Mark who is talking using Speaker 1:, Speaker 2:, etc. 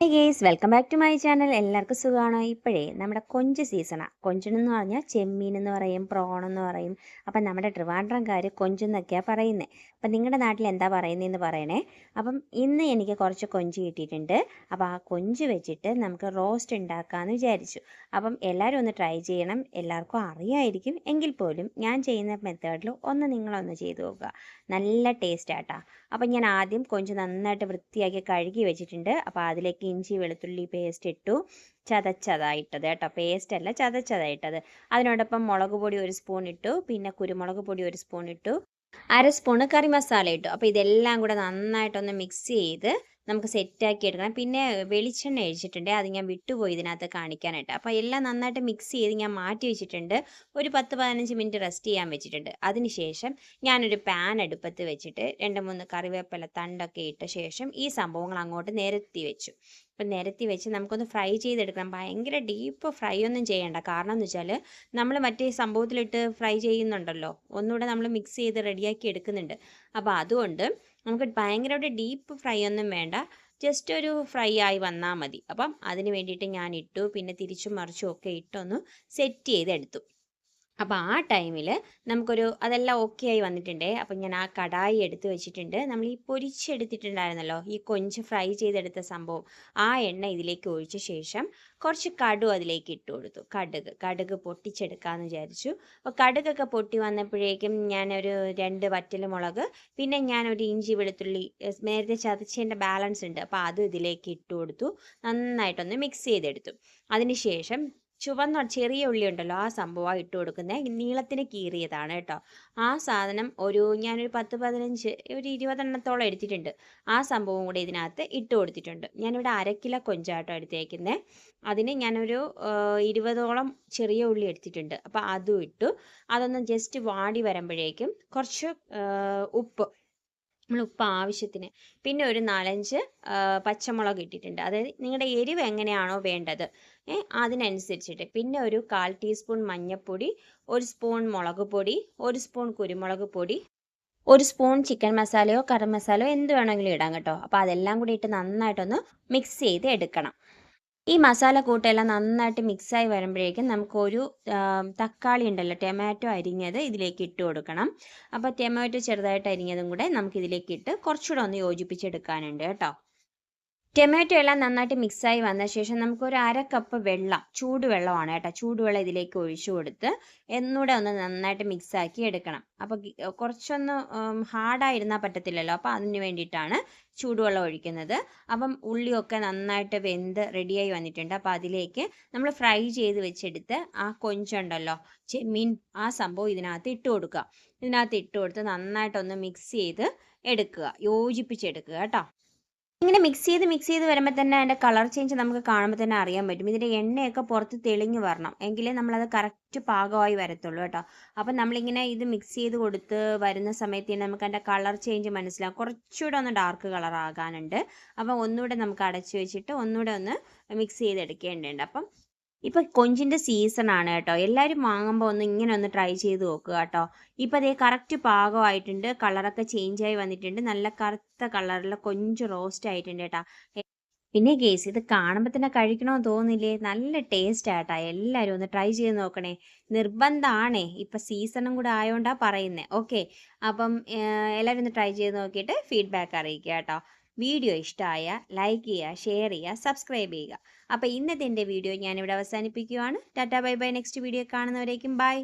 Speaker 1: Guys welcome back to my channel എല്ലാവർക്കും സുഖമാണോ? ഇപ്പോഴേ നമ്മുടെ കൊഞ്ച് സീസണാണ് കൊഞ്ചെന്ന് പറഞ്ഞാൽ ചെമ്മീൻ എന്ന് പറയും പ്രോൺ എന്ന് പറയും. അപ്പം നമ്മുടെ ട്രിവാൻഡ്രംകാർ കൊഞ്ചെന്നൊക്കെയാണ് പറയുന്നത് അപ്പം നിങ്ങളുടെ നാട്ടിൽ എന്താ പറയുന്നതെന്ന് പറയണേ. അപ്പം ഇന്ന് എനിക്ക് കുറച്ച് കൊഞ്ച് കിട്ടിയിട്ടുണ്ട്. അപ്പോൾ ആ കൊഞ്ച് വെച്ചിട്ട് നമുക്ക് റോസ്റ്റ് ഉണ്ടാക്കാമെന്ന് വിചാരിച്ചു. അപ്പം എല്ലാവരും ഒന്ന് ട്രൈ ചെയ്യണം. എല്ലാവർക്കും അറിയായിരിക്കും. എങ്കിൽ പോലും ഞാൻ ചെയ്യുന്ന മെത്തേഡിൽ ഒന്ന് നിങ്ങളൊന്ന് ചെയ്ത് നോക്കുക. നല്ല ടേസ്റ്റ് ആട്ടാ. അപ്പം ഞാൻ ആദ്യം കൊഞ്ച് നന്നായിട്ട് വൃത്തിയാക്കി കഴുകി വെച്ചിട്ടുണ്ട്. അപ്പോൾ അതിലേക്ക് ഇഞ്ചി വെളുത്തുള്ളി പേസ്റ്റ് ഇട്ടു. ചതച്ചതായിട്ടത് കേട്ടോ. പേസ്റ്റ് അല്ല ചതച്ചതായിട്ടത്. അതിനോടൊപ്പം മുളക് പൊടി ഒരു സ്പൂൺ ഇട്ടു. പിന്നെ കുരുമുളക് പൊടി ഒരു സ്പൂൺ ഇട്ടു. അര സ്പൂണ് കറി മസാല ഇട്ടു. അപ്പോൾ ഇതെല്ലാം കൂടെ നന്നായിട്ടൊന്ന് മിക്സ് ചെയ്ത് നമുക്ക് സെറ്റാക്കി എടുക്കണം. പിന്നെ വെളിച്ചെണ്ണ ഒഴിച്ചിട്ടുണ്ട്. അത് ഞാൻ വിട്ടുപോയി ഇതിനകത്ത് കാണിക്കാനായിട്ട്. അപ്പോൾ എല്ലാം നന്നായിട്ട് മിക്സ് ചെയ്ത് ഞാൻ മാറ്റി വെച്ചിട്ടുണ്ട്. ഒരു പത്ത് പതിനഞ്ച് മിനിറ്റ് റെസ്റ്റ് ചെയ്യാൻ വെച്ചിട്ടുണ്ട്. അതിനുശേഷം ഞാനൊരു പാൻ അടുപ്പത്ത് വെച്ചിട്ട് രണ്ട് മൂന്ന് കറിവേപ്പില തണ്ടൊക്കെ ഇട്ട ശേഷം ഈ സംഭവങ്ങൾ അങ്ങോട്ട് നിരത്തി വെച്ചു. അപ്പം നിരത്തി വെച്ച് നമുക്കൊന്ന് ഫ്രൈ ചെയ്തെടുക്കണം. ഭയങ്കര ഡീപ്പ് ഫ്രൈ ഒന്നും ചെയ്യേണ്ട. കാരണം എന്ന് വെച്ചാൽ നമ്മൾ മറ്റേ സംഭവത്തിലിട്ട് ഫ്രൈ ചെയ്യുന്നുണ്ടല്ലോ. ഒന്നുകൂടെ നമ്മൾ മിക്സ് ചെയ്ത് റെഡിയാക്കി എടുക്കുന്നുണ്ട്. അപ്പോൾ അതുകൊണ്ട് നമുക്ക് ഭയങ്കരമായിട്ട് ഡീപ്പ് ഫ്രൈ ഒന്നും വേണ്ട. ജസ്റ്റ് ഒരു ഫ്രൈ ആയി വന്നാൽ മതി. അപ്പം അതിന് വേണ്ടിയിട്ട് ഞാൻ ഇട്ടു പിന്നെ തിരിച്ചും മറിച്ചും ഒക്കെ ഇട്ടൊന്ന് സെറ്റ് ചെയ്തെടുത്തു. അപ്പോൾ ആ ടൈമിൽ നമുക്കൊരു അതെല്ലാം ഓക്കെ ആയി വന്നിട്ടുണ്ട്. അപ്പം ഞാൻ ആ കടായി എടുത്ത് വെച്ചിട്ടുണ്ട്. നമ്മൾ ഈ പൊരിച്ചെടുത്തിട്ടുണ്ടായിരുന്നല്ലോ ഈ കൊഞ്ച് ഫ്രൈ ചെയ്തെടുത്ത സംഭവം ആ എണ്ണ ഇതിലേക്ക് ഒഴിച്ച ശേഷം കുറച്ച് കടു അതിലേക്ക് ഇട്ട് കൊടുത്തു. കടുക് കടുക് പൊട്ടിച്ചെടുക്കാമെന്ന് വിചാരിച്ചു. അപ്പോൾ കടുകൊക്കെ പൊട്ടി വന്നപ്പോഴേക്കും ഞാനൊരു രണ്ട് വറ്റൽ മുളക് പിന്നെ ഞാനൊരു ഇഞ്ചി വെളുത്തുള്ളി നേരത്തെ ചതച്ചതിന്റെ ബാലൻസ് ഉണ്ട്. അപ്പോൾ അത് ഇതിലേക്ക് ഇട്ട് കൊടുത്തു. നന്നായിട്ടൊന്ന് മിക്സ് ചെയ്തെടുത്തു. അതിനുശേഷം ചുവന്ന ചെറിയ ഉള്ളി ഉണ്ടല്ലോ ആ സംഭവം ഇട്ട് കൊടുക്കുന്നത് നീളത്തിന് കീറിയതാണ് കേട്ടോ. ആ സാധനം ഒരു ഞാനൊരു പത്ത് പതിനഞ്ച് ഒരു ഇരുപതെണ്ണത്തോളം എടുത്തിട്ടുണ്ട്. ആ സംഭവം കൂടി ഇതിനകത്ത് ഇട്ട് കൊടുത്തിട്ടുണ്ട്. ഞാനിവിടെ അര കിലോ കൊഞ്ചാട്ടോ എടുത്തേക്കുന്നത് അതിന് ഞാനൊരു ഇരുപതോളം ചെറിയ ഉള്ളി എടുത്തിട്ടുണ്ട്. അപ്പോൾ അതും ഇട്ടു. അതൊന്ന് ജസ്റ്റ് വാടി വരുമ്പോഴേക്കും കുറച്ച് ഉപ്പ് നമ്മൾ ഉപ്പ് ആവശ്യത്തിന്. പിന്നെ ഒരു നാലഞ്ച് പച്ചമുളക് ഇട്ടിട്ടുണ്ട്. അതായത് നിങ്ങളുടെ എരിവ് എങ്ങനെയാണോ വേണ്ടത്. അതിനനുസരിച്ചിട്ട്. പിന്നെ ഒരു കാൽ ടീസ്പൂൺ മഞ്ഞൾപ്പൊടി ഒരു സ്പൂൺ മുളക് പൊടി ഒരു സ്പൂൺ കുരുമുളക് പൊടി ഒരു സ്പൂൺ ചിക്കൻ മസാലയോ കറി മസാലയോ എന്ത് വേണമെങ്കിലും ഇടാം കേട്ടോ. അപ്പോൾ അതെല്ലാം കൂടി ഇട്ട് നന്നായിട്ടൊന്ന് മിക്സ് ചെയ്ത് എടുക്കണം. ഈ മസാല കൂട്ടെല്ലാം നന്നായിട്ട് മിക്സായി വരുമ്പോഴേക്കും നമുക്കൊരു തക്കാളി ഉണ്ടല്ലോ ടൊമാറ്റോ അരിഞ്ഞത് ഇതിലേക്ക് ഇട്ട് കൊടുക്കണം. അപ്പോൾ ടൊമാറ്റോ ചെറുതായിട്ട് അരിഞ്ഞതും കൂടെ നമുക്കിതിലേക്ക് ഇട്ട് കുറച്ചുകൂടെ ഒന്ന് യോജിപ്പിച്ചെടുക്കാനുണ്ട് കേട്ടോ. ടൊമാറ്റോ എല്ലാം നന്നായിട്ട് മിക്സായി വന്ന ശേഷം നമുക്ക് ഒരു അര കപ്പ് വെള്ളം ചൂടുവെള്ളമാണ് കേട്ടോ. ചൂടുവെള്ളം ഇതിലേക്ക് ഒഴിച്ചു കൊടുത്ത് എന്നൂടെ ഒന്ന് നന്നായിട്ട് മിക്സാക്കി എടുക്കണം. അപ്പോൾ കുറച്ചൊന്ന് ഹാർഡായിരുന്നാൽ പറ്റത്തില്ലല്ലോ. അപ്പോൾ അതിന് വേണ്ടിയിട്ടാണ് ചൂടുവെള്ളം ഒഴിക്കുന്നത്. അപ്പം ഉള്ളിയൊക്കെ നന്നായിട്ട് വെന്ത് റെഡിയായി വന്നിട്ടുണ്ട്. അപ്പോൾ അതിലേക്ക് നമ്മൾ ഫ്രൈ ചെയ്ത് വെച്ചെടുത്ത് ആ കൊഞ്ചുണ്ടല്ലോ ചെമ്മീൻ ആ സംഭവം ഇതിനകത്ത് ഇട്ട് കൊടുക്കുക. ഇതിനകത്ത് ഇട്ട് കൊടുത്ത് നന്നായിട്ടൊന്ന് മിക്സ് ചെയ്ത് എടുക്കുക. യോജിപ്പിച്ചെടുക്കുക കേട്ടോ. ഇങ്ങനെ മിക്സ് ചെയ്ത് മിക്സ് ചെയ്ത് വരുമ്പോൾ തന്നെ അതിന്റെ കളർ ചേഞ്ച് നമുക്ക് കാണുമ്പോൾ തന്നെ അറിയാൻ പറ്റും. ഇതിന്റെ എണ്ണയൊക്കെ പുറത്ത് തെളിഞ്ഞ് വരണം. എങ്കിലേ നമ്മളത് കറക്റ്റ് പാകമായി വരത്തുള്ളൂ കേട്ടോ. അപ്പം നമ്മളിങ്ങനെ ഇത് മിക്സ് ചെയ്ത് കൊടുത്ത് വരുന്ന സമയത്ത് നമുക്ക് അതിന്റെ കളർ ചേഞ്ച് മനസ്സിലാവും. കുറച്ചുകൂടെ ഒന്ന് ഡാർക്ക് കളർ ആകാനുണ്ട്. അപ്പം ഒന്നുകൂടെ നമുക്ക് അടച്ചു വെച്ചിട്ട് ഒന്നുകൂടെ ഒന്ന് മിക്സ് ചെയ്തെടുക്കേണ്ടതുണ്ട്. അപ്പം ഇപ്പം കൊഞ്ചിന്റെ സീസണാണ് കേട്ടോ. എല്ലാവരും വാങ്ങുമ്പോൾ ഒന്ന് ഇങ്ങനെ ഒന്ന് ട്രൈ ചെയ്ത് നോക്കുക കേട്ടോ. ഇപ്പം അതേ കറക്റ്റ് പാകമായിട്ടുണ്ട്. കളറൊക്കെ ചേഞ്ച് ആയി വന്നിട്ടുണ്ട്. നല്ല കറുത്ത കളറിൽ കൊഞ്ച് റോസ്റ്റ് ആയിട്ടുണ്ട് കേട്ടോ. പിന്നെ കേസ് ഇത് കാണുമ്പോൾ തന്നെ കഴിക്കണമെന്ന് തോന്നില്ലേ നല്ല ടേസ്റ്റ് ആട്ടാ എല്ലാവരും ഒന്ന് ട്രൈ ചെയ്ത് നോക്കണേ. നിർബന്ധമാണേ ഇപ്പം സീസണും കൂടെ ആയതുകൊണ്ടാണ് പറയുന്നത് ഓക്കെ അപ്പം എല്ലാവരും ഒന്ന് ട്രൈ ചെയ്ത് നോക്കിയിട്ട് ഫീഡ്ബാക്ക് അറിയിക്കുക കേട്ടോ. വീഡിയോ ഇഷ്ടമായ ലൈക്ക് ചെയ്യുക ഷെയർ ചെയ്യുക സബ്സ്ക്രൈബ് ചെയ്യുക. അപ്പോൾ ഇന്നത്തെ എന്റെ വീഡിയോ ഞാനിവിടെ അവസാനിപ്പിക്കുകയാണ് tata bye bye. Next video കാണുന്നവരേക്കും by